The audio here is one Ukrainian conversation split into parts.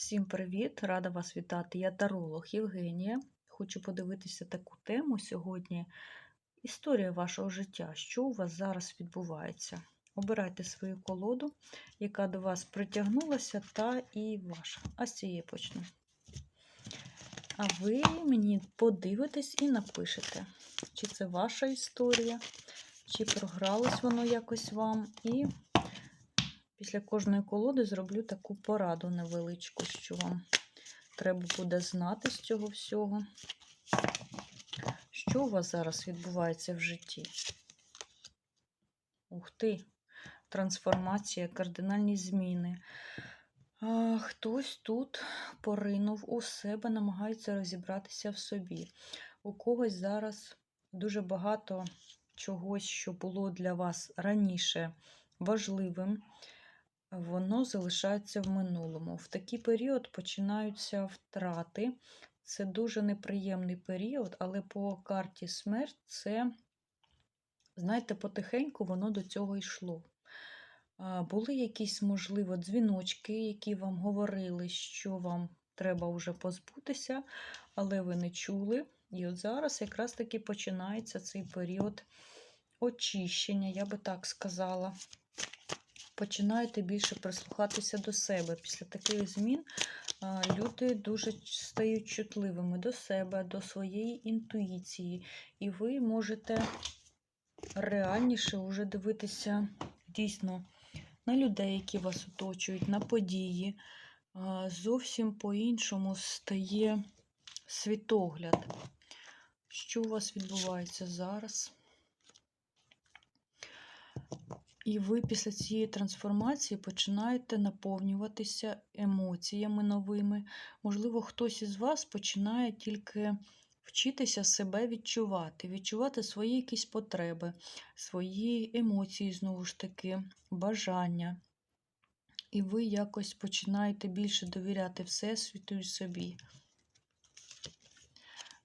Всім привіт! Рада вас вітати. Я таролог Євгенія. Хочу подивитися таку тему сьогодні. Історія вашого життя. Що у вас зараз відбувається? Обирайте свою колоду, яка до вас притягнулася, та і ваша. А з цієї почну. А ви мені подивитесь і напишете, чи це ваша історія, чи програлось воно якось вам. І Після кожної колоди зроблю таку пораду невеличку, що вам треба буде знати з цього всього. Що у вас зараз відбувається в житті? Ух ти! Трансформація, кардинальні зміни. А, Хтось тут поринув у себе, намагається розібратися в собі. У когось зараз дуже багато чогось, що було для вас раніше важливим воно залишається в минулому. В такий період починаються втрати. Це дуже неприємний період, але по карті смерть це, знаєте, потихеньку воно до цього йшло. Були якісь, можливо, дзвіночки, які вам говорили, що вам треба вже позбутися, але ви не чули. І от зараз якраз таки починається цей період очищення, я би так сказала починаєте більше прислухатися до себе. Після таких змін люди дуже стають чутливими до себе, до своєї інтуїції, і ви можете реальніше вже дивитися дійсно на людей, які вас оточують, на події. Зовсім по-іншому стає світогляд. Що у вас відбувається зараз? І ви після цієї трансформації починаєте наповнюватися емоціями новими. Можливо, хтось із вас починає тільки вчитися себе відчувати, відчувати свої якісь потреби, свої емоції, знову ж таки, бажання. І ви якось починаєте більше довіряти Всесвіту і собі.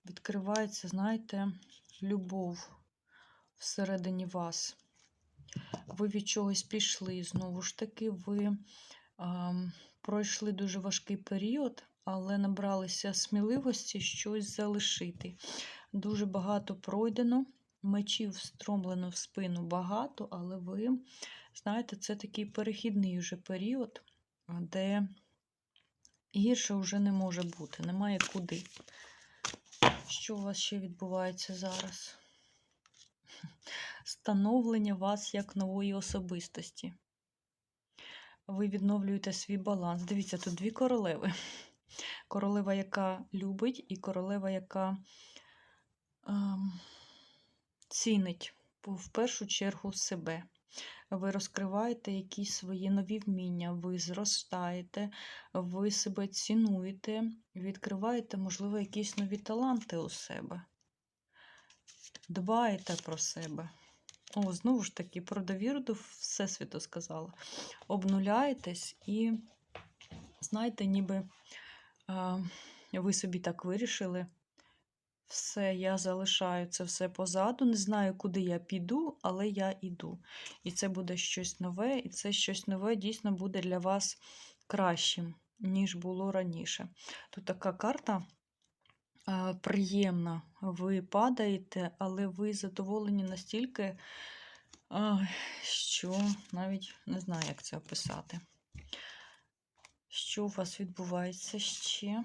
Відкривається, знаєте, любов всередині вас ви від чогось пішли. Знову ж таки, ви а, пройшли дуже важкий період, але набралися сміливості щось залишити. Дуже багато пройдено, мечів стромлено в спину багато, але ви, знаєте, це такий перехідний вже період, де гірше вже не може бути, немає куди. Що у вас ще відбувається зараз? Становлення вас як нової особистості. Ви відновлюєте свій баланс. Дивіться, тут дві королеви. Королева, яка любить, і королева, яка ем, цінить в першу чергу себе. Ви розкриваєте якісь свої нові вміння, ви зростаєте, ви себе цінуєте, відкриваєте, можливо, якісь нові таланти у себе. Дбаєте про себе. О, знову ж таки, про довіру до Всесвіту сказала. Обнуляєтесь і, знаєте, ніби а, ви собі так вирішили. Все, я залишаю це все позаду. Не знаю, куди я піду, але я йду. І це буде щось нове, і це щось нове дійсно буде для вас кращим, ніж було раніше. Тут така карта приємна. Ви падаєте, але ви задоволені настільки, що навіть не знаю, як це описати. Що у вас відбувається ще?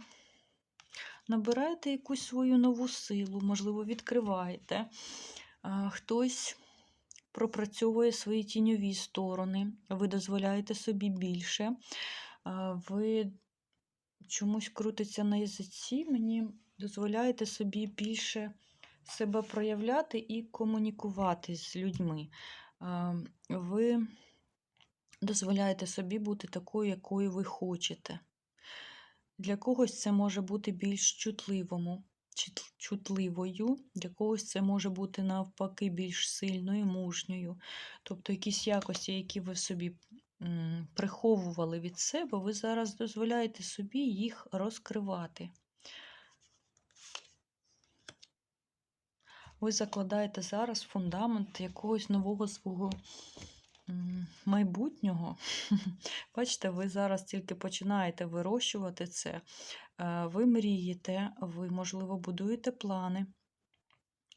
Набираєте якусь свою нову силу, можливо, відкриваєте. Хтось пропрацьовує свої тіньові сторони, ви дозволяєте собі більше. Ви чомусь крутиться на язиці, мені дозволяєте собі більше себе проявляти і комунікувати з людьми. Ви дозволяєте собі бути такою, якою ви хочете. Для когось це може бути більш чутливому, чутливою, для когось це може бути навпаки більш сильною, мужньою. Тобто якісь якості, які ви собі приховували від себе, ви зараз дозволяєте собі їх розкривати. Ви закладаєте зараз фундамент якогось нового свого майбутнього. Бачите, ви зараз тільки починаєте вирощувати це. Е, Ви мрієте, ви, можливо, будуєте плани,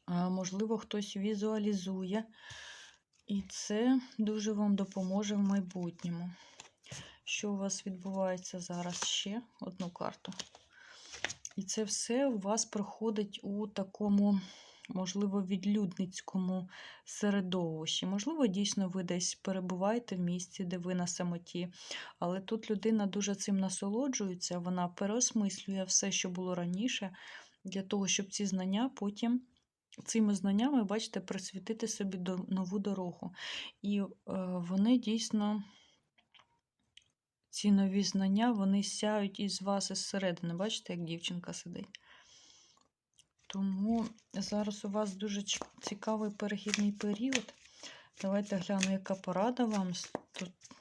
можливо, хтось візуалізує. І це дуже вам допоможе в майбутньому. Що у вас відбувається зараз ще? Одну карту. І це все у вас проходить у такому, можливо, відлюдницькому середовищі. Можливо, дійсно ви десь перебуваєте в місці, де ви на самоті. Але тут людина дуже цим насолоджується, вона переосмислює все, що було раніше, для того, щоб ці знання потім. Цими знаннями, бачите, присвятити собі до- нову дорогу. І е, вони дійсно, ці нові знання, вони сяють із вас із середини. Бачите, як дівчинка сидить. Тому зараз у вас дуже цікавий перехідний період. Давайте гляну, яка порада вам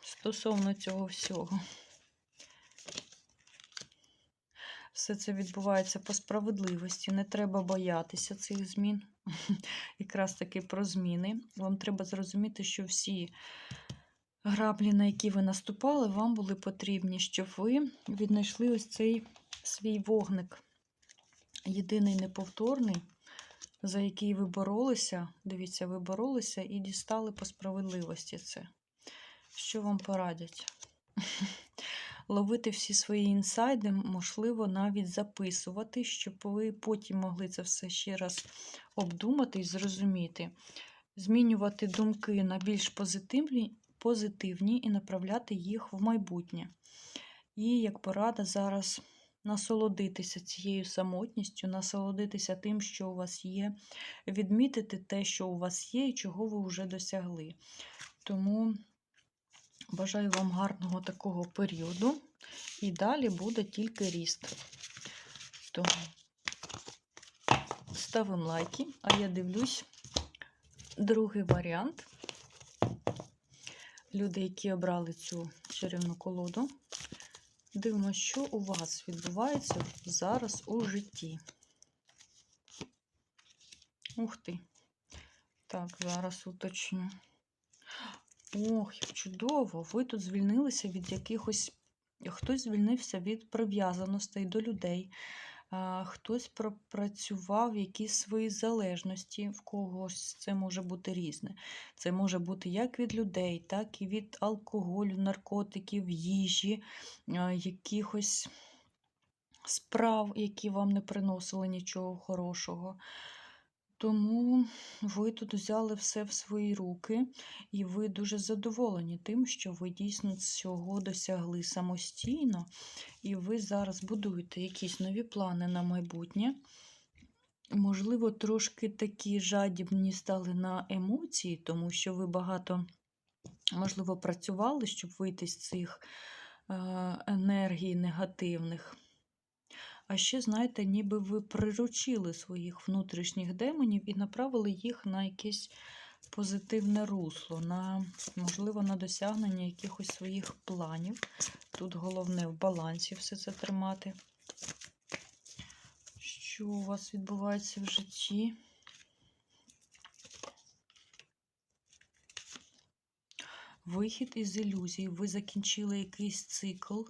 стосовно цього всього. Все це відбувається по справедливості. Не треба боятися цих змін. Якраз таки про зміни. Вам треба зрозуміти, що всі граблі, на які ви наступали, вам були потрібні, щоб ви віднайшли ось цей свій вогник. Єдиний неповторний, за який ви боролися. Дивіться, ви боролися і дістали по справедливості це. Що вам порадять? Ловити всі свої інсайди, можливо, навіть записувати, щоб ви потім могли це все ще раз обдумати і зрозуміти. Змінювати думки на більш позитивні, позитивні і направляти їх в майбутнє. І як порада зараз насолодитися цією самотністю, насолодитися тим, що у вас є, відмітити те, що у вас є, і чого ви вже досягли. Тому бажаю вам гарного такого періоду, і далі буде тільки ріст. Тому ставимо лайки, а я дивлюсь другий варіант. Люди, які обрали цю чарівну колоду, дивимося, що у вас відбувається зараз у житті. Ух ти. Так, зараз уточню. Ох, чудово! Ви тут звільнилися від якихось. Хтось звільнився від прив'язаностей до людей, хтось пропрацював якісь свої залежності, в когось це може бути різне. Це може бути як від людей, так і від алкоголю, наркотиків, їжі, якихось справ, які вам не приносили нічого хорошого. Тому ви тут взяли все в свої руки, і ви дуже задоволені тим, що ви дійсно цього досягли самостійно, і ви зараз будуєте якісь нові плани на майбутнє. Можливо, трошки такі жадібні стали на емоції, тому що ви багато, можливо, працювали, щоб вийти з цих е, енергій негативних. А ще, знаєте, ніби ви приручили своїх внутрішніх демонів і направили їх на якесь позитивне русло, на, можливо, на досягнення якихось своїх планів. Тут головне в балансі все це тримати. Що у вас відбувається в житті? Вихід із ілюзій. Ви закінчили якийсь цикл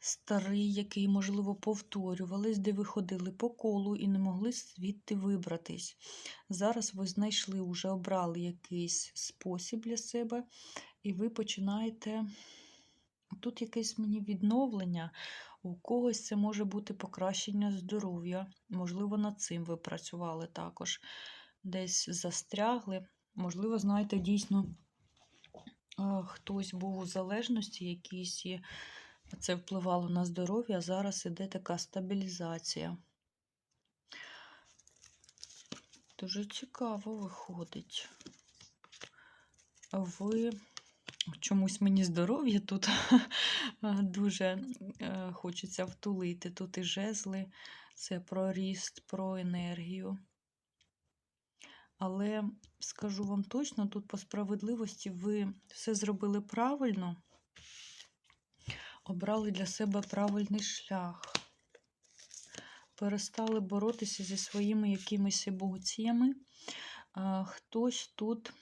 старий, який, можливо, повторювались, де ви ходили по колу і не могли звідти вибратись. Зараз ви знайшли, вже обрали якийсь спосіб для себе, і ви починаєте. Тут якесь мені відновлення, у когось це може бути покращення здоров'я. Можливо, над цим ви працювали також. Десь застрягли. Можливо, знаєте, дійсно е, хтось був у залежності, якийсь і це впливало на здоров'я, а зараз іде така стабілізація. Дуже цікаво виходить. Ви чомусь мені здоров'я тут дуже е, хочеться втулити. Тут і жезли, це про ріст, про енергію. Але скажу вам точно, тут по справедливості ви все зробили правильно, обрали для себе правильний шлях, перестали боротися зі своїми якимись емоціями. Хтось тут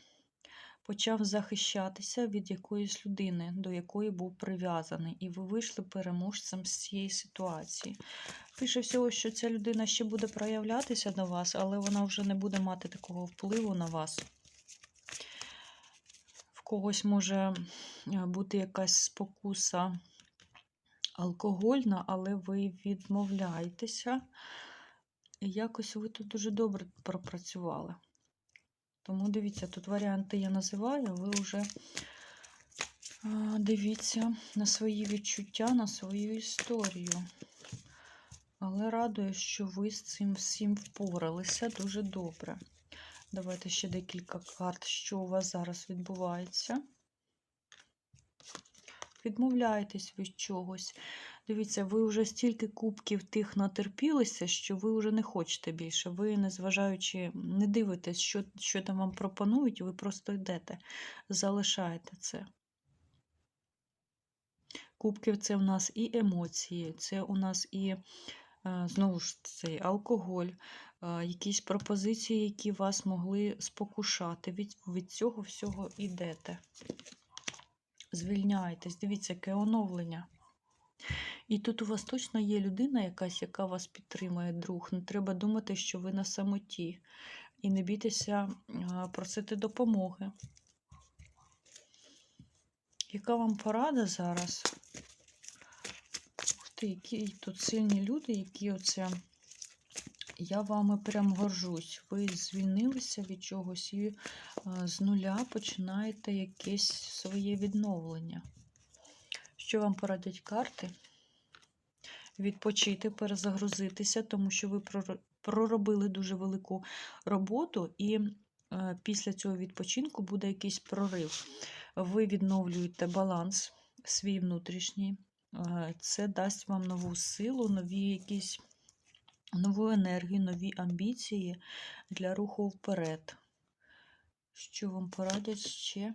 почав захищатися від якоїсь людини, до якої був прив'язаний, і ви вийшли переможцем з цієї ситуації. Пише всього, що ця людина ще буде проявлятися до вас, але вона вже не буде мати такого впливу на вас. В когось може е, бути якась спокуса алкогольна, але ви відмовляєтеся. І якось ви тут дуже добре пропрацювали. Тому дивіться, тут варіанти я називаю, ви вже дивіться на свої відчуття, на свою історію. Але радує, що ви з цим всім впоралися дуже добре. Давайте ще декілька карт, що у вас зараз відбувається. Відмовляєтесь від чогось. Дивіться, ви вже стільки кубків тих натерпілися, що ви вже не хочете більше. Ви, незважаючи, не дивитесь, що, що там вам пропонують, ви просто йдете, залишаєте це. Кубків це у нас і емоції, це у нас і, е, знову ж цей алкоголь, е, якісь пропозиції, які вас могли спокушати. Від, від цього всього йдете. Звільняєтесь, дивіться, яке оновлення. І тут у вас точно є людина якась, яка вас підтримує, друг. Не треба думати, що ви на самоті. І не бійтеся просити допомоги. Яка вам порада зараз? Ух ти, які тут сильні люди, які оце. Я вами прям горжусь. Ви звільнилися від чогось і а, з нуля починаєте якесь своє відновлення. Що вам порадять карти? Відпочити, перезагрузитися, тому що ви проробили дуже велику роботу, і е, після цього відпочинку буде якийсь прорив. Ви відновлюєте баланс свій внутрішній. Е, Це дасть вам нову силу, нові якісь нову енергію, нові амбіції для руху вперед. Що вам порадять ще?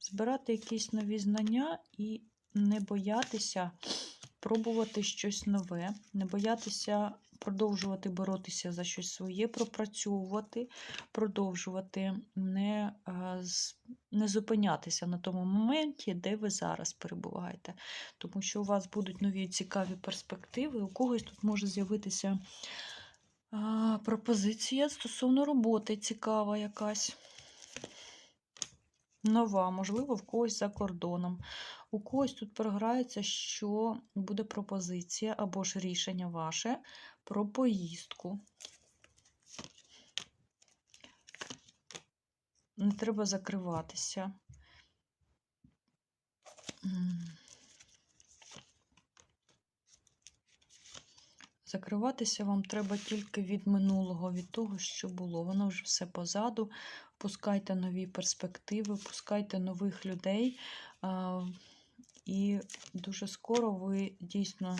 Збирати якісь нові знання і не боятися пробувати щось нове, не боятися продовжувати боротися за щось своє, пропрацьовувати, продовжувати, не, не зупинятися на тому моменті, де ви зараз перебуваєте. Тому що у вас будуть нові цікаві перспективи, у когось тут може з'явитися пропозиція стосовно роботи цікава якась. Нова, можливо, в когось за кордоном. У когось тут програється, що буде пропозиція або ж рішення ваше про поїздку. Не треба закриватися. Закриватися вам треба тільки від минулого, від того, що було. Воно вже все позаду. Пускайте нові перспективи, пускайте нових людей. І дуже скоро ви дійсно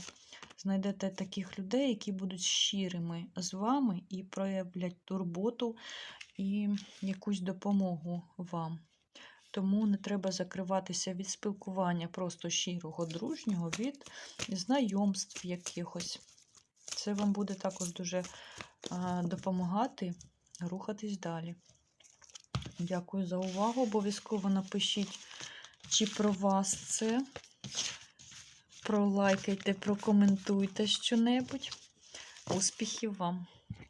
знайдете таких людей, які будуть щирими з вами і проявлять турботу і якусь допомогу вам. Тому не треба закриватися від спілкування просто щирого, дружнього, від знайомств якихось. Це вам буде також дуже допомагати рухатись далі. Дякую за увагу. Обов'язково напишіть, чи про вас це. Пролайкайте, прокоментуйте щонебудь. Успіхів вам!